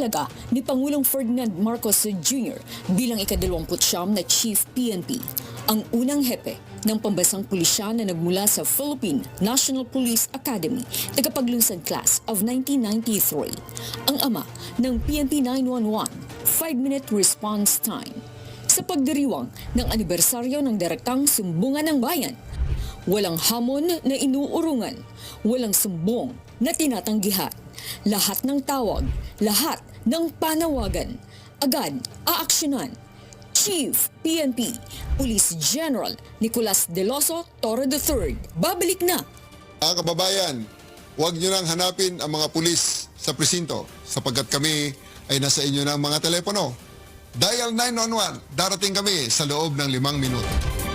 Ipinahalaga ni Pangulong Ferdinand Marcos Jr. bilang ikadalawamput siyam na Chief PNP, ang unang hepe ng pambasang pulisya na nagmula sa Philippine National Police Academy tagapaglunsad class of 1993, ang ama ng PNP 911 5-minute response time sa pagdiriwang ng anibersaryo ng Direktang Sumbungan ng Bayan Walang hamon na inuurungan, walang sumbong na tinatanggihan. Lahat ng tawag, lahat ng panawagan, agad aaksyonan. Chief PNP Police General Nicolas Deloso Torre III. Babalik na! Mga kababayan, huwag nyo nang hanapin ang mga pulis sa presinto sapagkat kami ay nasa inyo ng mga telepono. Dial 911, darating kami sa loob ng limang minuto.